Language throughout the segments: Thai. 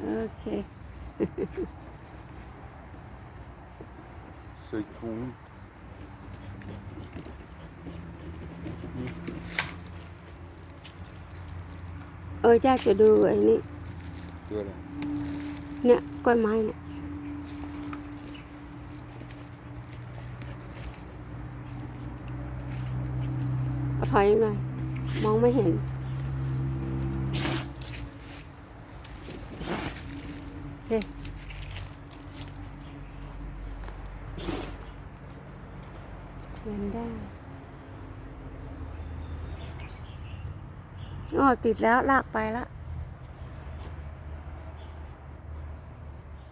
โอเคใส่ถุงเออยากจะดูไอ้นี่คืออะไรเนี่ยกล้วยไม้เนี่ย เอาถอยอีกหน่อย มองไม่เห็น เคเว้นได้อ๋อติดแล้วลากไปแล้ว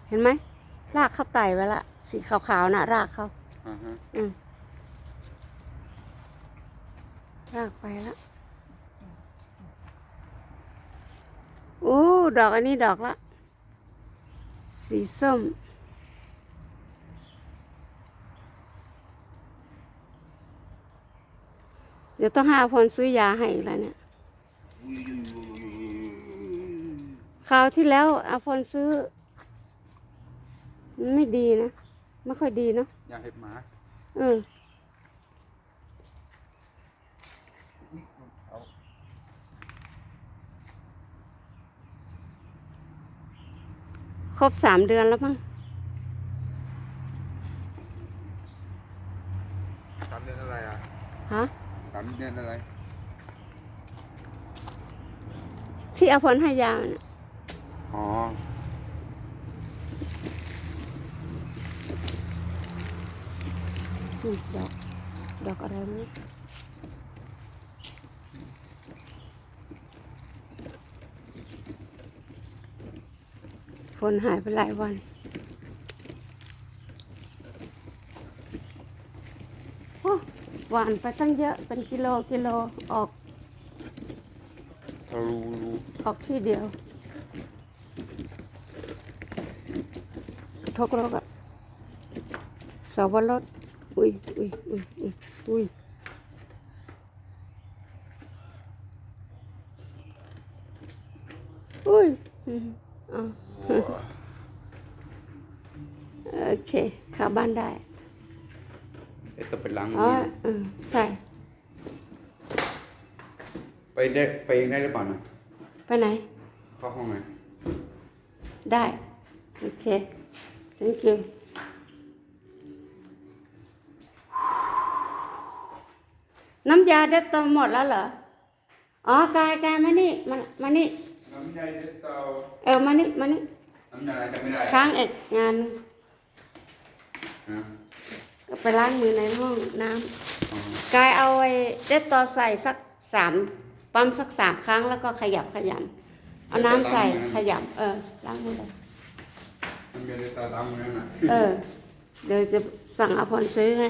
เห็นไหมรากเขาไต่ไว้ละ สีขาวๆนะรากเขาอ่าฮะอืมรากไปแล้วโอ้ดอกอันนี้ดอกละ สีส้ม เดี๋ยวต้องหาพลซื้อยาให้อีกแล้วเนี่ยคราวที่แล้วอาพลซื้อ มันไม่ดีนะ ไม่ค่อยดีเนาะยาเห็บหมา เออ เอา ครบสามเดือนแล้วมั้งสามเดือนอะไรอะฮะสามเดือนอะไร ที่อาพลให้ยาน่ะอ๋ออืมดอกดอกอะไรไม่รู้ ฝนหายไปหลายวันโอ้หวานไปตั้งเยอะเป็นกิโลกิโลออกทะลุรูออกที่เดียวทกรกอะสาวรสอุ้ยอุ้ยอุ้ยอุ้ยอุ้ยอุ้ยอืมอ๋อ โอเคเข้าบ้านได้เอ๊ะต้องไปล้างอ๋มือออืมใช่ ไปได้ไปเองได้หรือเปล่านะไปไหน เข้าห้องไหนได้ โอเค thank you น้ำยาเด็ดตัวหมดแล้วเหรอ อ๋อกายกายมานี่มามานี่ น้ำยาเด็ดเตาเออมานี่มานี่น้ำยาอะไรจำไม่ได้ค้างเอกงานนะก็ไปล้างมือในห้องน้อ๋อำกายเอาไอ้เด็ดตัวใส่สักสามปั๊มสักสามครั้งแล้วก็ขยับขยำเอาน้ำใส่ขยำเออล้างมือเลยน้ำยาเด็ดเตาตามมือนั่นน่ะเออเดี๋ยวจะสั่งอภรซื้อให้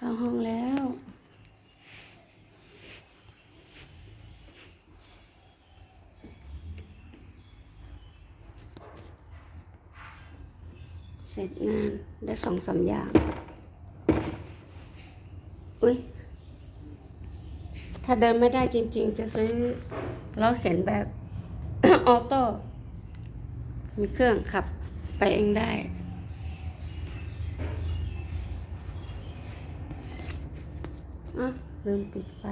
เข้าห้องแล้วเสร็จงานได้สองสามอย่าง อุ้ย ถ้าเดินไม่ได้จริง ๆ จะซื้อล้วเห็นแบบ ออโต้ มีเครื่องขับไปเองได้ อะ ลืมปิดไฟ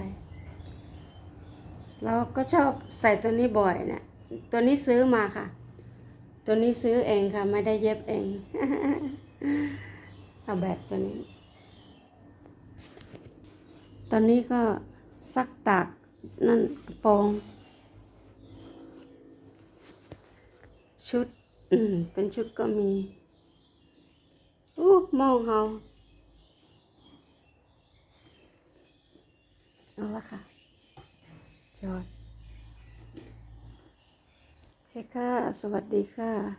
เราก็ชอบใส่ตัวนี้บ่อยนะตัวนี้ซื้อมาค่ะ ตัวนี้ซื้อเองค่ะ ไม่ได้เย็บเอง เอาแบบตัวนี้ ตอนนี้ก็ซักตากนั่นกระโปรงชุด เป็นชุดก็มีอู้มองเฮา เอาละค่ะ จอดโอเคค่ะ สวัสดีค่ะ